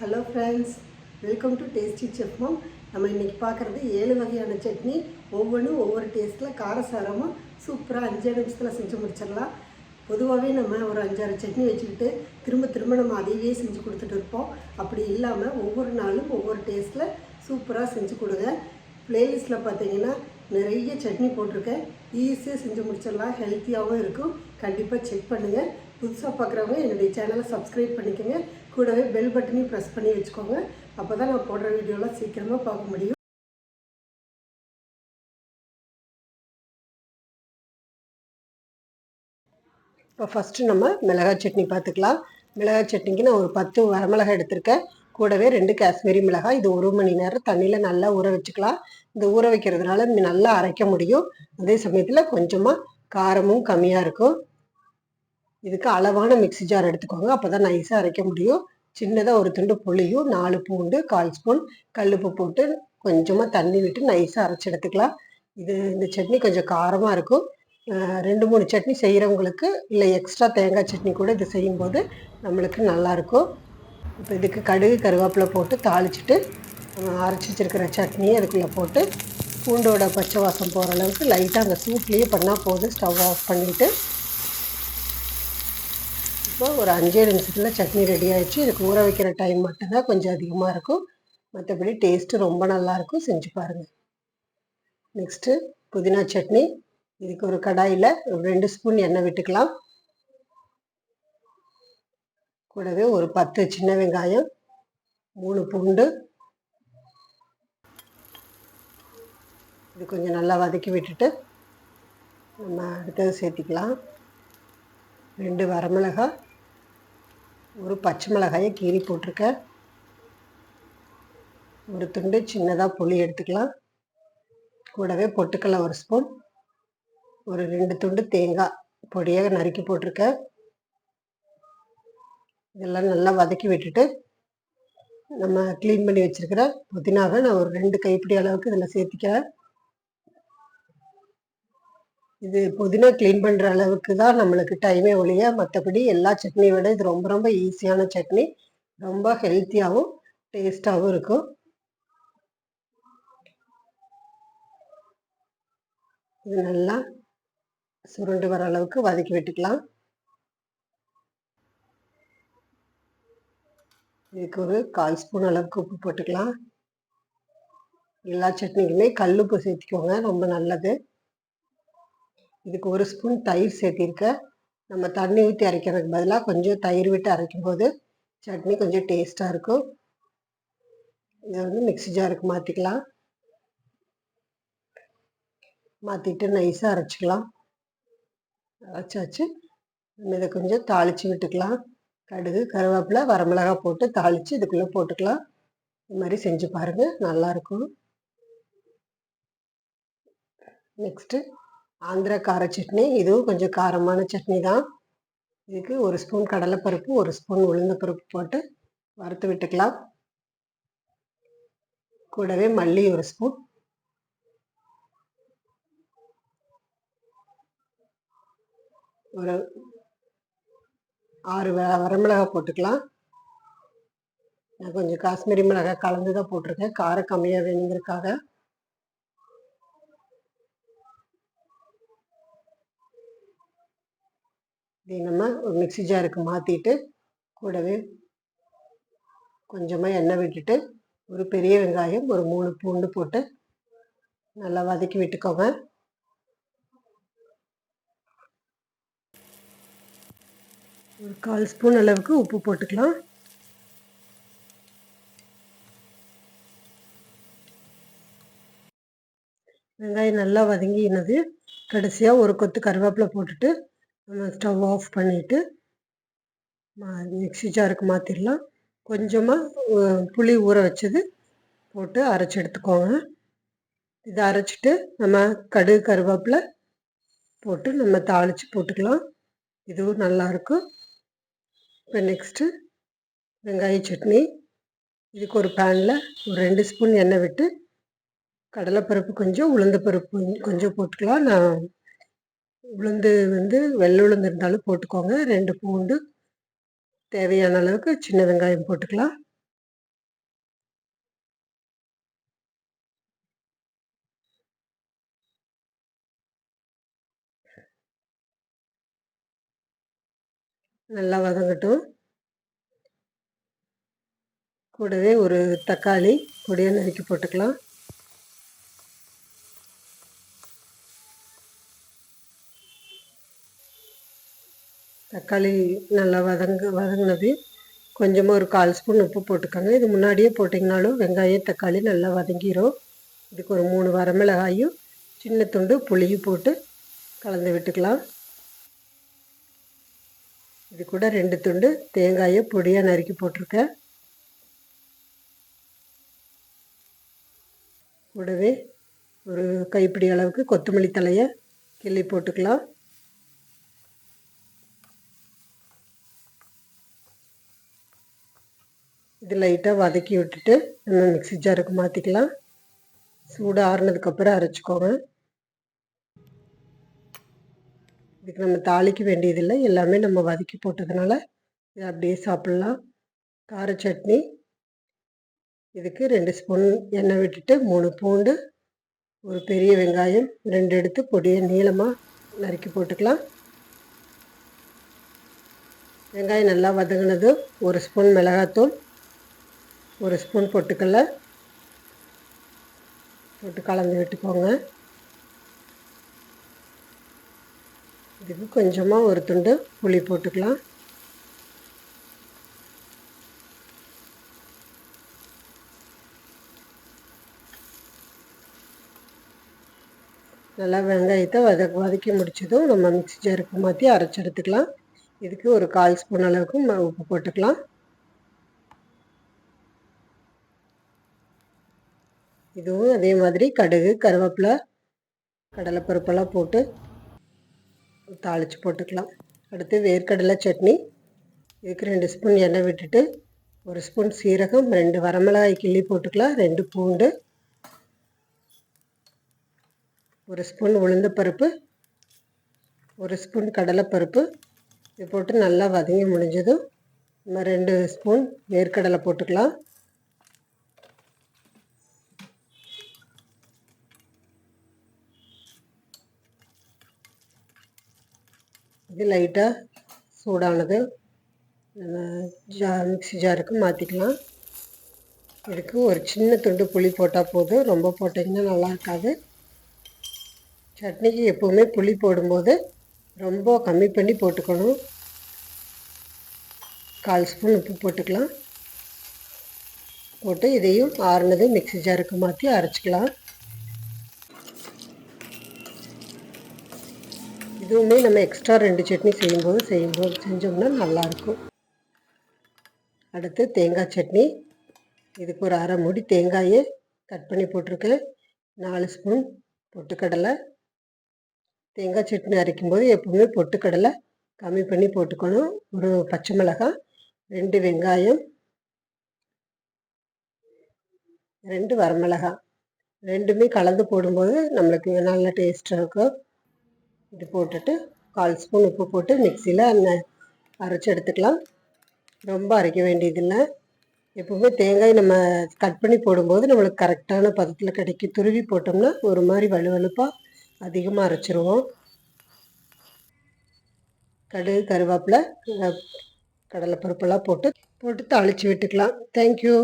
Hello friends welcome to tasty chef நம்ம இன்றைக்கி பார்க்குறது ஏழு வகையான சட்னி. ஒவ்வொன்றும் ஒவ்வொரு டேஸ்ட்டில் காரசாரமாக சூப்பராக அஞ்சு நிமிஷத்தில் செஞ்சு முடிச்சிடலாம். பொதுவாகவே நம்ம ஒரு அஞ்சாறு சட்னி வச்சுக்கிட்டு திரும்ப திரும்ப நம்ம அதையே செஞ்சு கொடுத்துட்டு இருப்போம். அப்படி இல்லாமல் ஒவ்வொரு நாளும் ஒவ்வொரு டேஸ்ட்டில் சூப்பராக செஞ்சு கொடுங்க. ப்ளேலிஸ்ட்டில் பார்த்தீங்கன்னா நிறைய சட்னி போட்டிருக்கேன். ஈஸியாக செஞ்சு முடிச்சிடலாம். ஹெல்த்தியாகவும் இருக்கும். கண்டிப்பாக செக் பண்ணுங்கள் புதுசாக பார்க்குறவங்க என்னுடைய சேனலை சப்ஸ்கிரைப் பண்ணிக்கோங்க. கூடவே பெல் பட்டனையும் ப்ரெஸ் பண்ணி வச்சுக்கோங்க. அப்போ தான் நான் போடுற வீடியோலாம் சீக்கிரமாக பார்க்க முடியும். இப்போ ஃபஸ்ட்டு நம்ம மிளகாய் சட்னி பார்த்துக்கலாம். மிளகாய் சட்னிக்கு நான் ஒரு பத்து வரமிளகாய் எடுத்திருக்கேன். கூடவே ரெண்டு காஷ்மீரி மிளகாய். இது ஒரு மணி நேரம் தண்ணியில் நல்லா ஊற வச்சுக்கலாம். இந்த ஊற வைக்கிறதுனால நல்லா அரைக்க முடியும். அதே சமயத்தில் கொஞ்சமாக காரமும் கம்மியாக இருக்கும். இதுக்கு அளவான மிக்சி ஜார் எடுத்துக்கோங்க. அப்போ தான் நைஸாக அரைக்க முடியும். சின்னதாக ஒரு துண்டு புளியும் நாலு பூண்டு கால் ஸ்பூன் கல்லுப்பு போட்டு கொஞ்சமாக தண்ணி விட்டு நைஸாக அரைச்சி எடுத்துக்கலாம். இது இந்த சட்னி கொஞ்சம் காரமாக இருக்கும். ரெண்டு மூணு சட்னி செய்கிறவங்களுக்கு இல்லை எக்ஸ்ட்ரா தேங்காய் சட்னி கூட இது செய்யும்போது நம்மளுக்கு நல்லாயிருக்கும் இப்போ இதுக்கு கடுகு கருவேப்பிலை போட்டு தாளிச்சிட்டு அரைச்சி வச்சிருக்கிற சட்னியை அதுக்குள்ளே போட்டு பூண்டோட பச்சை வாசம் போகிற அளவுக்கு லைட்டாக அந்த சூப்லேயே பண்ணால் போதும். ஸ்டவ் ஆஃப் பண்ணிவிட்டு இப்போ ஒரு அஞ்சே நிமிஷத்தில் சட்னி ரெடி ஆயிடுச்சு. இதுக்கு ஊற வைக்கிற டைம் மட்டும்தான் கொஞ்சம் அதிகமாக இருக்கும். மற்றபடி டேஸ்ட்டு ரொம்ப நல்லாயிருக்கும் செஞ்சு பாருங்கள் நெக்ஸ்ட்டு புதினா சட்னி. இதுக்கு ஒரு கடாயில் ஒரு ரெண்டு ஸ்பூன் எண்ணெய் விட்டுக்கலாம். கூடவே ஒரு பத்து சின்ன வெங்காயம் மூணு பூண்டு. இது கொஞ்சம் நல்லா வதக்கி விட்டுட்டு நம்ம அடுத்தது சேர்த்திக்கலாம். ரெண்டு வரமிளகாய் ஒரு பச்சை மிளகாயை கீறி போட்டிருக்கேன். ஒரு துண்டு சின்னதாக புளி எடுத்துக்கலாம். கூடவே பொட்டுக்கடலை ஒரு ஸ்பூன் ஒரு ரெண்டு துண்டு தேங்காய் பொடியாக நறுக்கி போட்டிருக்கேன். இதெல்லாம் நல்லா வதக்கி விட்டுட்டு நம்ம க்ளீன் பண்ணி வச்சுருக்கிற புதினாவை நான் ஒரு ரெண்டு கைப்பிடி அளவுக்கு இதில் சேர்த்திக்கிறேன். இது புதினா க்ளீன் பண்ணுற அளவுக்கு தான் நம்மளுக்கு டைமே ஒழிய மற்றபடி எல்லா சட்னியை விட இது ரொம்ப ரொம்ப ஈஸியான சட்னி. ரொம்ப ஹெல்த்தியாகவும் டேஸ்ட்டாகவும் இருக்கும். இது நல்லா சுருண்டு வர அளவுக்கு வதக்கி விட்டுக்கலாம். இதுக்கு ஒரு கால் ஸ்பூன் அளவுக்கு உப்பு போட்டுக்கலாம். எல்லா சட்னிக்குமே கல் உப்பு சேர்த்திக்கோங்க ரொம்ப நல்லது. இதுக்கு ஒரு ஸ்பூன் தயிர் சேர்த்திருக்கேன் நம்ம தண்ணி ஊற்றி அரைக்கிறதுக்கு பதிலாக கொஞ்சம் தயிர் விட்டு அரைக்கும் போது சட்னி கொஞ்சம் டேஸ்ட்டாக இருக்கும். இதை வந்து மிக்சி ஜாருக்கு மாற்றிக்கலாம் மாற்றிட்டு நைஸாக அரைச்சிக்கலாம். அரைச்சாச்சு. நம்ம இதை கொஞ்சம் தாளித்து விட்டுக்கலாம். கடுகு கருவேப்பிலை வரமிளகாய் போட்டு தாளித்து இதுக்குள்ளே போட்டுக்கலாம். இது மாதிரி செஞ்சு பாருங்கள் நல்லாயிருக்கும் நெக்ஸ்ட்டு ஆந்திரா கார சட்னி. இதுவும் கொஞ்சம் காரமான சட்னி தான். இதுக்கு ஒரு ஸ்பூன் கடலைப்பருப்பு ஒரு ஸ்பூன் உளுந்த பருப்பு போட்டு வறுத்து விட்டுக்கலாம். கூடவே மல்லி ஒரு ஸ்பூன். ஒரு ஆறு வரமிளகாய் போட்டுக்கலாம். நான் கொஞ்சம் காஷ்மீரி மிளகாய் கலந்து தான் போட்டிருக்கேன். காரம் கம்மியாக வேணுங்கிறதுக்காக. இதை நம்ம ஒரு மிக்சி ஜாருக்கு மாற்றிட்டு கூடவே கொஞ்சமாக எண்ணெய் விட்டுட்டு ஒரு பெரிய வெங்காயம் ஒரு மூணு பூண்டு போட்டு நல்லா வதக்கி விட்டுக்கோங்க. ஒரு கால் ஸ்பூன் அளவுக்கு உப்பு போட்டுக்கலாம். வெங்காயம் நல்லா வதங்கினது கடைசியாக ஒரு கொத்து கருவேப்பிலை போட்டுட்டு நம்ம ஸ்டவ் ஆஃப் பண்ணிவிட்டு மிக்சி ஜாருக்கு மாற்றிடலாம் கொஞ்சமாக புளி ஊற வச்சது போட்டு அரைச்சி எடுத்துக்கோங்க. இதை அரைச்சிட்டு நம்ம கடுகு கருவேப்பிலை போட்டு நம்ம தாளித்து போட்டுக்கலாம். இதுவும் நல்லாயிருக்கும் இப்போ நெக்ஸ்ட்டு வெங்காய சட்னி. இதுக்கு ஒரு பேனில் ஒரு ரெண்டு ஸ்பூன் எண்ணெய் விட்டு கடலைப்பருப்பு கொஞ்சம் உளுந்த பருப்பு கொஞ்சம் போட்டுக்கலாம். நான் உளுந்து வந்து வெள்ளை உளுந்து இருந்தாலும் போட்டுக்கோங்க. ரெண்டு பூண்டு தேவையான அளவுக்கு சின்ன வெங்காயம் போட்டுக்கலாம். நல்லா வதங்கட்டும். கூடவே ஒரு தக்காளி பொடியாக நறுக்கி போட்டுக்கலாம். தக்காளி நல்லா வதங்க வதங்கினது. கொஞ்சமாக ஒரு கால் ஸ்பூன் உப்பு போட்டுக்கோங்க. இது முன்னாடியே போட்டிங்கனாலும் வெங்காயம் தக்காளி நல்லா வதங்கிடும் இதுக்கு ஒரு மூணு வரமிளகாயும் சின்ன துண்டு புளியும் போட்டு கலந்து விட்டுக்கலாம். இது கூட ரெண்டு துண்டு தேங்காயை பொடியாக நறுக்கி போட்டிருக்கேன். கூடவே ஒரு கைப்பிடி அளவுக்கு கொத்தமல்லி தலையை கிள்ளி போட்டுக்கலாம். இது லைட்டாக வதக்கி விட்டுட்டு நம்ம மிக்சி ஜாருக்கு மாற்றிக்கலாம் சூடு ஆறுனதுக்கப்புறம் அரைச்சிக்கோங்க. இதுக்கு நம்ம தாளிக்க வேண்டியதில்லை. எல்லாமே நம்ம வதக்கி போட்டதுனால இதை அப்படியே சாப்பிட்லாம். கார சட்னி. இதுக்கு ரெண்டு ஸ்பூன் எண்ணெய் விட்டுட்டு மூணு பூண்டு ஒரு பெரிய வெங்காயம் ரெண்டு எடுத்து பொடியை நீளமாக நறுக்கி போட்டுக்கலாம். வெங்காயம் நல்லா வதங்கினதும் ஒரு ஸ்பூன் மிளகாத்தூள் ஒரு ஸ்பூன் பொட்டுக்கல்ல போட்டு கலந்து விட்டுக்கோங்க. இதுக்கு கொஞ்சமாக ஒரு துண்டு புளி போட்டுக்கலாம். நல்லா வெங்காயத்தை வத வதக்கி முடிச்சதும் நம்ம மிக்சி ஜாருக்கு மாற்றி அரைச்சி எடுத்துக்கலாம். இதுக்கு ஒரு கால் ஸ்பூன் அளவுக்கு உப்பு போட்டுக்கலாம். இதுவும் அதே மாதிரி கடுகு கருவேப்பிலை கடலைப்பருப்பெல்லாம் போட்டு தாளித்து போட்டுக்கலாம். அடுத்து வேர்க்கடலை சட்னி. இதுக்கு ரெண்டு ஸ்பூன் எண்ணெய் விட்டுட்டு ஒரு ஸ்பூன் சீரகம் ரெண்டு வரமிளகாய் கிள்ளி போட்டுக்கலாம் ரெண்டு பூண்டு ஒரு ஸ்பூன் உளுந்தப்பருப்பு ஒரு ஸ்பூன் கடலைப்பருப்பு. இது போட்டு நல்லா வதங்கி முடிஞ்சதும் நம்ம ரெண்டு ஸ்பூன் வேர்க்கடலை போட்டுக்கலாம். இது லைட்டாக சூடானது. நம்ம ஜா மிக்சி ஜாருக்கு மாற்றிக்கலாம் இதுக்கு ஒரு சின்ன துண்டு புளி போட்டால் போதும். ரொம்ப போட்டிங்கன்னா நல்லா இருக்காது. சட்னிக்கு எப்போவுமே புளி போடும்போது ரொம்ப கம்மி பண்ணி போட்டுக்கணும். கால் ஸ்பூன் உப்பு போட்டுக்கலாம். போட்டு இதையும் ஆறுனது மிக்சி ஜாருக்கு மாற்றி அரைச்சிக்கலாம். இதுவுமே நம்ம எக்ஸ்ட்ரா ரெண்டு சட்னி செய்யும்போது செய்யும்போது செஞ்சோம்னா நல்லாயிருக்கும். அடுத்து தேங்காய் சட்னி. இதுக்கு ஒரு அரை மூடி தேங்காயை கட் பண்ணி போட்டிருக்கேன். நாலு ஸ்பூன் பொட்டுக்கடலை. தேங்காய் சட்னி அரைக்கும்போது எப்பவுமே பொட்டுக்கடலை கம்மி பண்ணி போட்டுக்கணும். ஒரு பச்சை மிளகாய் ரெண்டு வெங்காயம் ரெண்டு வரமிளகாய் ரெண்டுமே கலந்து போடும்போது நம்மளுக்கு நல்ல டேஸ்ட்டாக இருக்கும். இது போட்டுட்டு கால் ஸ்பூன் உப்பு போட்டு மிக்சியில் அரைச்சி எடுத்துக்கலாம். ரொம்ப அரைக்க வேண்டியதில்லை. எப்போவுமே தேங்காய் நம்ம கட் பண்ணி போடும்போது நம்மளுக்கு கரெக்டான பதத்தில் கிடைக்கும். துருவி போட்டோம்னா ஒரு மாதிரி வலுவலுப்பாக அதிகமாக அரைச்சிருவோம். கடுகு கருவேப்பிலை கடலைப்பருப்பெல்லாம் போட்டு போட்டு தாளித்து விட்டுக்கலாம். தேங்க்யூ